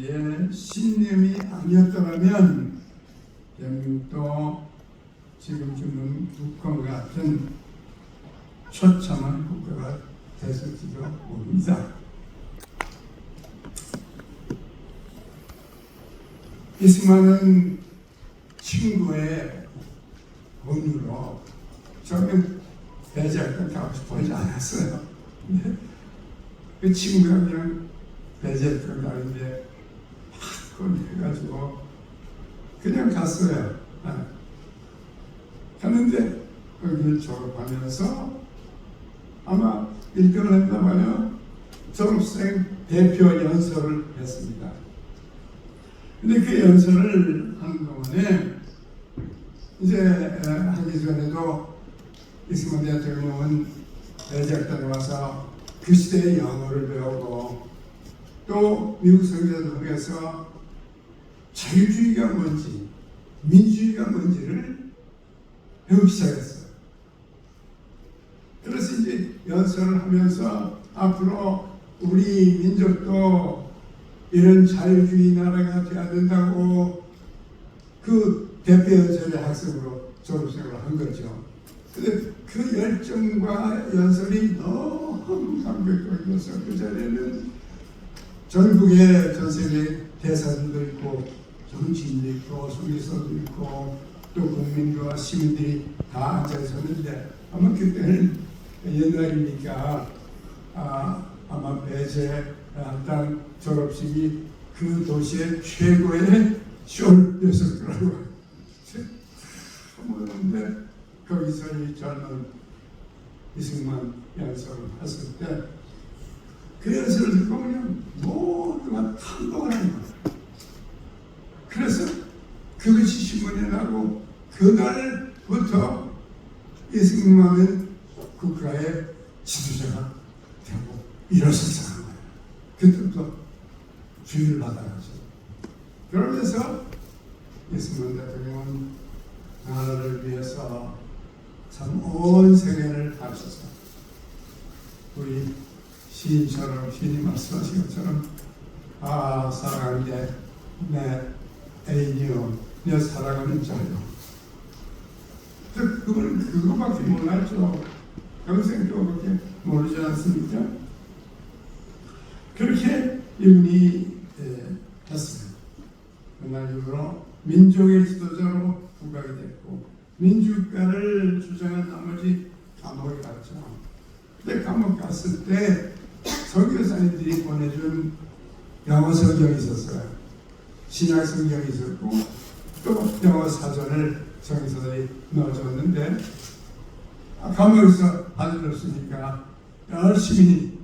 예, 신념이 아니었더라면 대한민국도 지금쯤은 북한 같은 처참한 국가가 됐을지도 모릅니다. 이 수많은 친구의 권유로 저는 배제할 건 가고 싶어 하지 않았어요. 그 친구가 그냥 배제했던 날인데 그걸 해가지고 그냥 갔어요. 아. 갔는데 거기를 졸업하면서 아마 1등을 했나 봐요. 졸업생 대표 연설을 했습니다. 근데 그 연설을 하는 동안에 이제 에, 하기 전에도 이승만 대통령은 대작단에 와서 그 시대의 영어를 배우고 또 미국 성서독에서 자유주의가 뭔지 민주주의가 뭔지를 배우기 시작했어요. 그래서 이제 연설을 하면서 앞으로 우리 민족도 이런 자유주의 나라가 돼야 된다고 그 대표 연설의 학생으로 졸업생을 한 거죠. 근데 그 열정과 연설이 너무 감격적이어서 그 자리에는 전국의 전 세계 대사들도 있고 정치인도 있고 소비서도 있고 또 국민과 시민들이 다 앉아 있었는데 아마 그때는 옛날이니까 아, 아마 배제한 졸업식이 그 도시의 최고의 쇼였을 거라고 모르는데 거기서 이 젊은 이승만 연설을 했을 때 그 연설을 듣고 그냥 모두가 감동을 하는 거예요. 그래서 그것이 신문에 나고 그날부터 이승만은 국가의 지도자가 되고 일어섰다는 거예요. 그때부터 주의를 받아가지고 그러면서 이승만 대통령은 나라를 위해서 참온 세계를 바쳤어. 우리 시인처럼 시인이 말씀하신 것처럼 아 사랑하는 게내 애인이요 내 사랑하는 자요. 그- 그거는 그거밖에 몰랐죠. 평생 그거밖에 모르지 않습니까? 그렇게 이분이 예, 그날 이후로 민족의 지도자로 부각이 됐고 민주국가를 주장한 나머지 감옥에 갔죠. 근데 감옥 갔을 때 선교사님들이 보내준 영어 성경이 있었어요. 신약 성경이 있었고 또 영어 사전을 성서들이 넣어줬는데 아, 감옥에서 받아들었으니까 열심히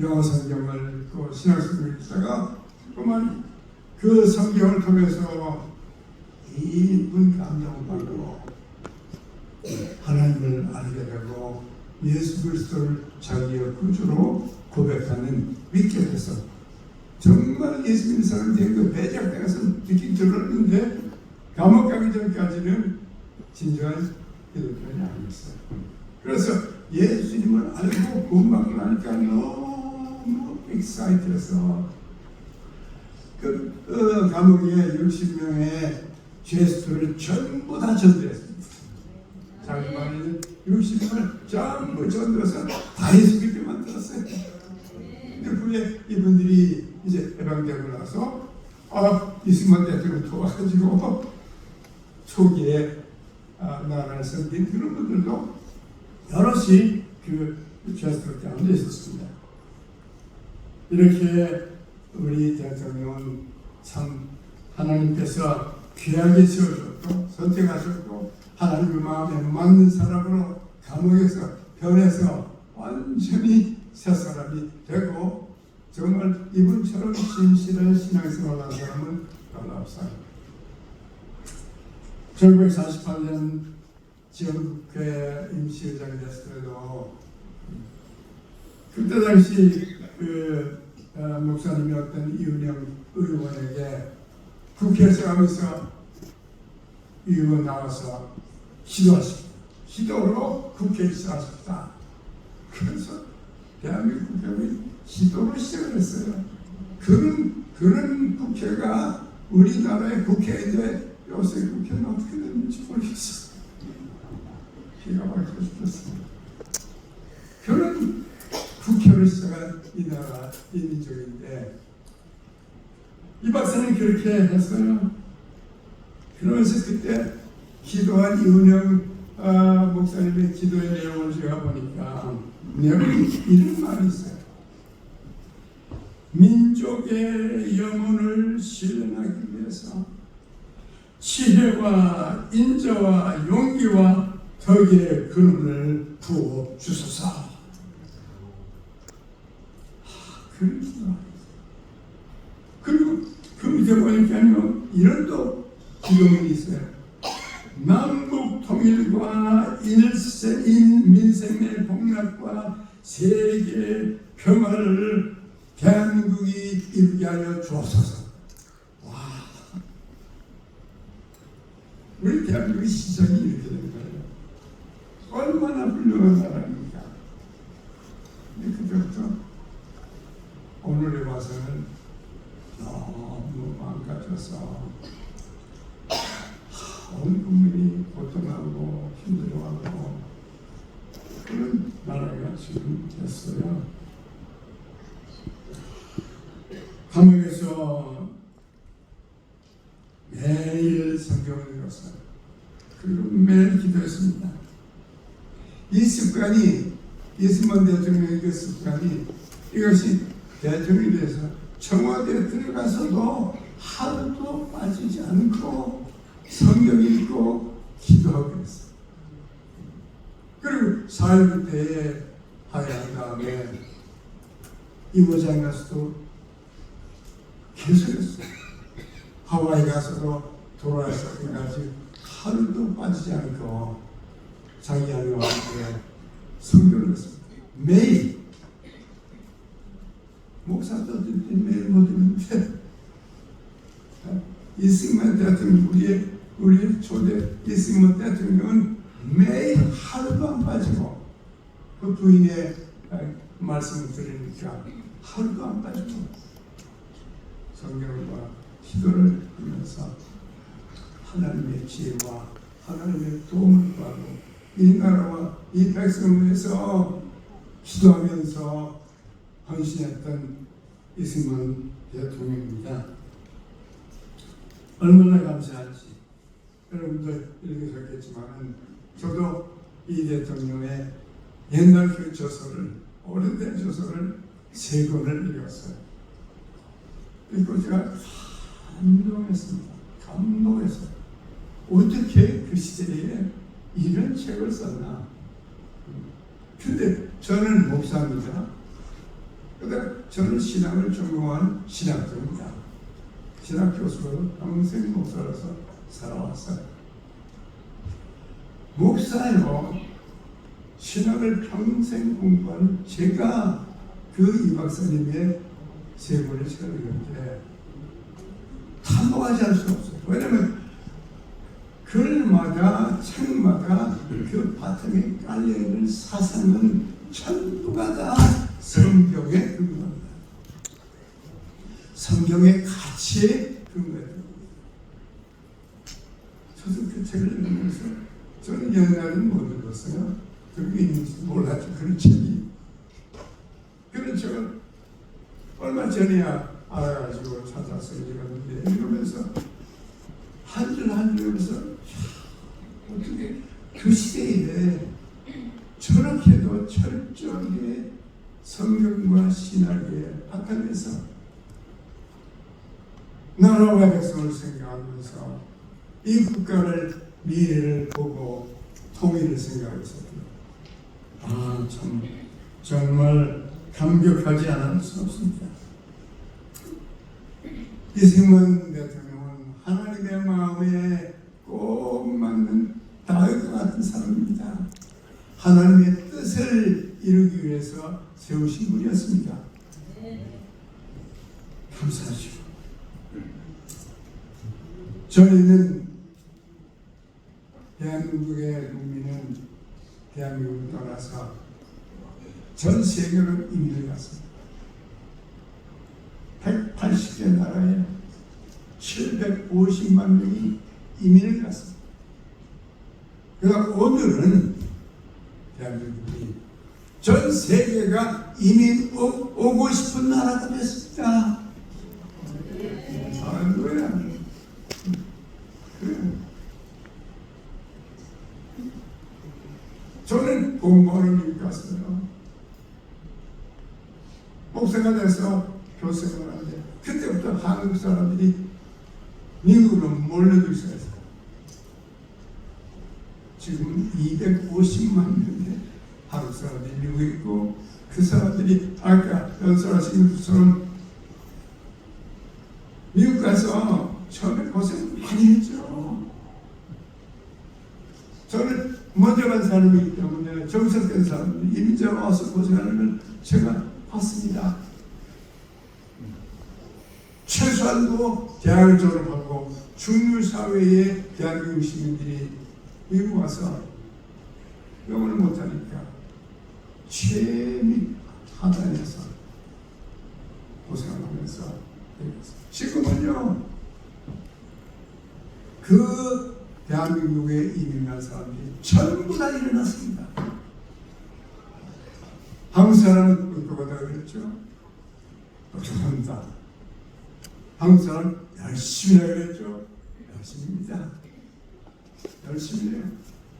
영어 성경을 읽고 신약 성경을 읽다가 그만 그 성경을 통해서 깊은 감동을 받고 하나님을 알게 되고 예수 그리스도를 자기의 구주로 고백하는 믿게 돼서 정말 예수 믿는 사람이 된그 배작당해서 듣기 들었는데 감옥 가기 전까지는 진정한 기독교인이 아니었어요. 그래서 예수님을 알고 구원받고 나니까 너무 익사이트해서 그, 그 감옥에 60명의 죄수들을 전부 다 전도했습니다. 자기 방에 있는 60명을 전부 전도해서 다 예수 믿게 만들었어요. 근데 후에 이분들이 이제 해방되고 나서 아 이승만 대통령 도와가지고 초기에 아, 나라를 섬긴 그런 분들도 여럿이 그 죄수들 가운데 있었습니다. 이렇게 우리 대통령은 참 하나님께서 귀하게 지어줬고 선택하셨고 하나님 마음에 맞는 사람으로 감옥에서 변해서 완전히 새 사람이 되고 정말 이분처럼 진실한 신앙생활을 한 사람은 별로 없어요. 1948년 지역국회 임시의장이 됐을 때도 그때 당시 그 어, 목사님이었던 이은영 의원에게 국회에서 하면서 의원 나와서 기도하십니다. 기도로 국회에 있어 하십니다. 그래서 대한민국 국회의원 이 기도로 시작을 했어요. 그는 그런 국회가 우리나라의 국회인데 요새 국회는 어떻게 되는지 모르겠어. 기가 막혀 죽겠습니다. 그런 국회를 시작한 이 나라 이 민족인데 이 박사는 그렇게 했어요. 그러면서 그때 기도한 이은영 아, 목사님의 기도의 내용을 제가 보니까 내용이 이런 말이 있어요. 민족의 영혼을 실현하기 위해서 지혜와 인자와 용기와 덕의 근원을 부어 주소서. 하, 그런 기도. 그리고 그 밑에 보니까요 이런 또 기도문이 있어요. 남북 통일과 일세 인 민생의 복락과 세계 평화를 대한민국이 이루게 하여 주옵소서. 와, 우리 대한민국의 시작이 이렇게 된 거예요. 얼마나 훌륭한 나라입니까? 근데 그때부터 오늘에 와서는 너무 망가져서 온 국민이 고통하고 힘들어하고 그런 나라가 지금 됐어요. 감옥에서 매일 성경을 읽었어요. 그리고 매일 기도했습니다. 이 습관이 이승만 대통령의 그 습관이 이것이 대통령이 돼서 청와대에 들어가서도 하루도 빠지지 않고 성경 읽고 기도하고 그랬어요. 그리고 4.19 때에 하야한 다음에 이모장 가서도 계속했어요. 하와이 가서도 돌아와서 끝까지 하루도 빠지지 않고 자기 아내와 함께 성경을 했습니다. 매일 목사도 매일 못 읽는데 이승만 대통령 우리의 우리의 초대 이승만 대통령은 매일 하루도 안 빠지고 그 부인의 말씀을 들으니까 하루도 안 빠지고 성경과 기도를 하면서 하나님의 지혜와 하나님의 도움을 구하고 이 나라와 이 백성을 위해서 기도하면서 헌신했던 이승만 대통령입니다. 얼마나 감사한지 여러분들 읽으셨겠지만 저도 이 대통령의 옛날 그 저서를 오래된 저서를 세 권을 읽었어요. 읽고 제가 감동했습니다. 감동했어요. 어떻게 그 시대에 이런 책을 썼나? 근데 저는 목사입니다. 그다음 저는 신학을 전공한 신학자입니다. 신학 교수로 평생 목사로서 살아왔어요. 목사요. 신학을 평생 공부한 제가 그 이 박사님의 세 권의 책을 읽는데 탐구하지 않을 수 없어요. 왜냐면 글마다 책마다 그 바탕에 깔려있는 사상은 전부가 다 성경에 근거합니다. 성경의 가치에 근거해요. 저도 그 책을 읽으면서 저는 옛날에는 못 읽었어요. 그게 있는지 몰랐죠. 그런 책이. 그런 책을 얼마 전에야 알아가지고 찾아서 읽었는데 읽으면서 한 줄 한줄 읽으면서 어떻게 그 시대에 저렇게도 철저하게 성경과 신학에 바탕에서 나라와 백성을 생각하면서 이 국가를 미래를 보고 통일을 생각했었습니다. 아, 참, 정말 감격하지 않을 수 없습니다. 이승만 대통령은 하나님의 마음에 꼭 맞는 다윗과 같은 사람입니다. 하나님의 뜻을 이루기 위해서 세우신 분이었습니다. 감사하죠. 저희는 대한민국의 국민은 대한민국을 떠나서 전 세계로 이민을 갔습니다. 80개 나라에 750만 명이 이민을 갔습니다. 그러니까 오늘은 대한민국이 전 세계가 이민 오, 오고 싶은 나라가 됐습니다. 그래. 저는 공부하는 미국 갔어요. 목사가 돼서 교수생활 하는데 그때부터 한국 사람들이 미국으로 몰려들기 시작했어요. 지금 250만 명의 한국 사람들이 미국에 있고 그 사람들이 아까 연설하신 것처럼 미국 가서 처음에 고생 많이 했죠. 저는 먼저 간 사람이기 때문에 정착된 사람, 이민자 와서 고생하는 걸 제가 봤습니다. 최소한도 대학을 졸업하고 중류 사회의 대한민국 시민들이 미국 와서 영어를 못하니까 최미 하단에서 고생하면서 지금은요 그 대한민국에 이민한 사람들이 전부 다 일어났습니다. 한국 사람은 의도가 다 그랬죠. 죄송합니다. 사람 열심히 그랬죠. 열심입니다. 열심히 해요.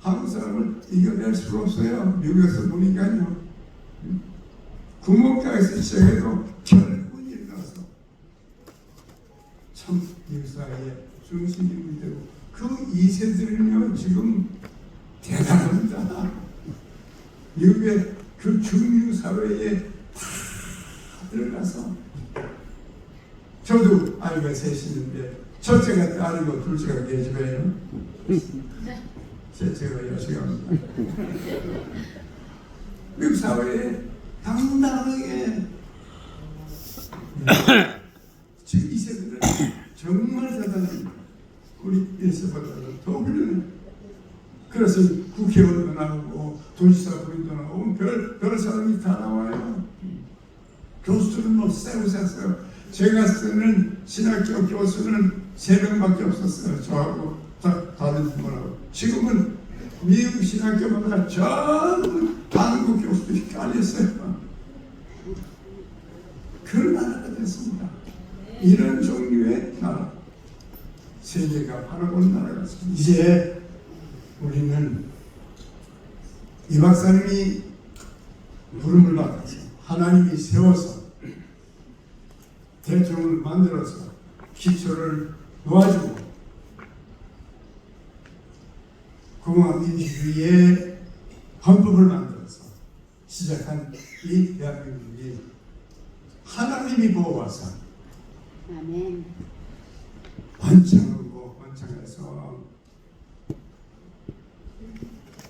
한국 사람을 이겨낼 수가 없어요. 미국에서 보니까요. 구멍가에서 시작해도 결국은 일어나서 참 미국 사회의 중심인물이 되고 그 2세들은요 지금 대단합니다. 미국의 그 중류 사회에 다 들어가서 저도 아이가 셋이는데 첫째가 딸이고 둘째가 계집애예요. 셋째가 여시갑니다. 미국 사회에 당당하게 지금 이 세대는 정말 대단합니다. 우리 일세보다도 더 훌륭해. 그래서 국회의원도 나오고 도지사 부인도 나오고 별, 별 사람이 다 나와요. 교수들은 뭐 샀어요. 제가 쓰는 신학교 교수는 세 명밖에 없었어요. 저하고 다, 다른 분하고. 지금은 미국 신학교마다 전부 한국 교수들이 깔렸어요. 그런 나라가 됐습니다. 이런 종류의 나라. 세계가 바라보는 나라가 있습니다. 이제 우리는 이 박사님이 부름을 받아서 하나님이 세워서 대통령을 만들어서 기초를 놓아주고 공화 민주주의의 헌법을 만들어서 시작한 이 대한민국이 하나님이 보호하사 아멘. 번창하고 번창해서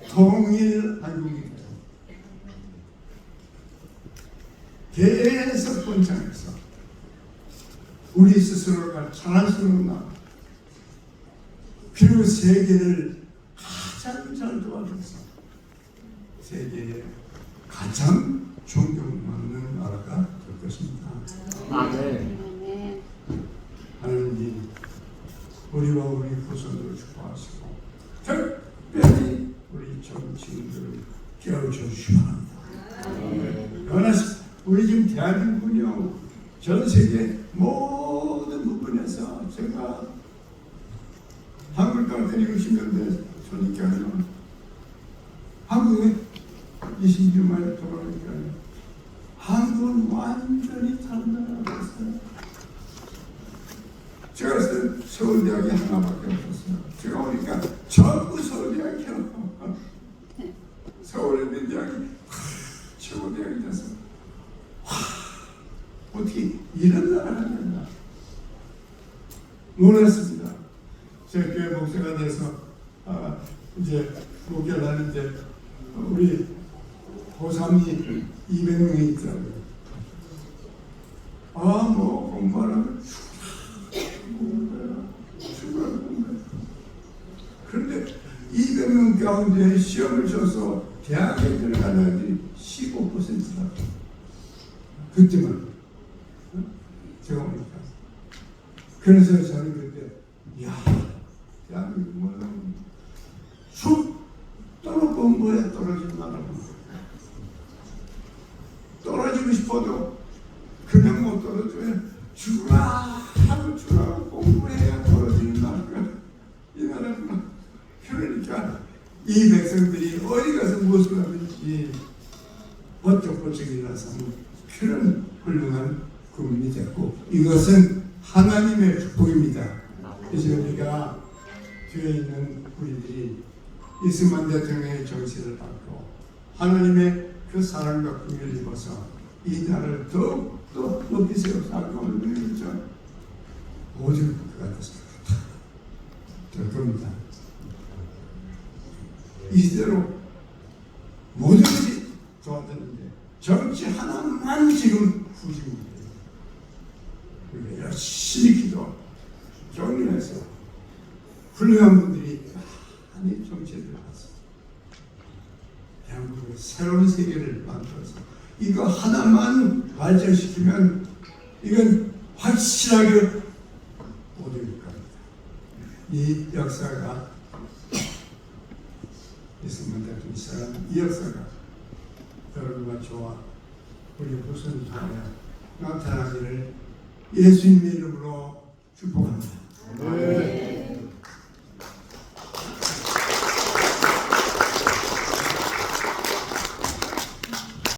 통일 한국이 되고 계속 번창해서 우리 스스로가 자랑스러운 나라 그리고 세계를 가장 잘 도와줘서 세계에 가장 존경받는 나라가 될 것입니다. 아멘. 하나님 우리와 우리 후손들을 축복하시고 특별히 우리 정치인들을 깨워줘 주시기 바랍니다. 연하시 우리 지금 대한민국은요 전 세계 1960년대 초니까 한국에 20년 만에 돌아오니까 한국은 완전히 이제 목회를 하는데 우리 고3이 200명이 있더라고요. 아, 뭐 공부하라면 그런데 200명 가운데 시험을 쳐서 대학에 들어가는 애들이 15%다. 그때만 어? 제가 보니까 그래서 저는 그때 야 대한민국은 쑥 떨어지는 나라구나 떨어지고 싶어도 그냥 못 떨어져요 죽으라 하고 죽으라 공부해야 떨어지는 나라가 이 나라구나 그러니까 이 백성들이 어디 가서 무엇을 하든지 번쩍번쩍 일어나서 그런 훌륭한 국민이 됐고 이것은 하나님의 축복입니다. 그래서 우리가 뒤에 있는 우리들이 이승만 대통령의 정신을 받고 하나님의 그 사랑과 긍휼을 입어서 이 나라를 더욱더 높이 세워서 아까운. 모든 것 같아서 될 겁니다. 이대로 모든 것이 좋았는데 정치 하나만 지금 후진입니다. 열심히 기도, 경륜해서 훌륭한 분들이 많이 정치에 들어가서 대한민국의 새로운 세계를 만들어서 이거 하나만 발전시키면 이건 확실하게 모든 겁니다. 이 역사가 예수님 대통령 사람 이 역사가 여러분과 저와 우리 후손 중에 나타나기를 예수님 이름으로 축복합니다. 네.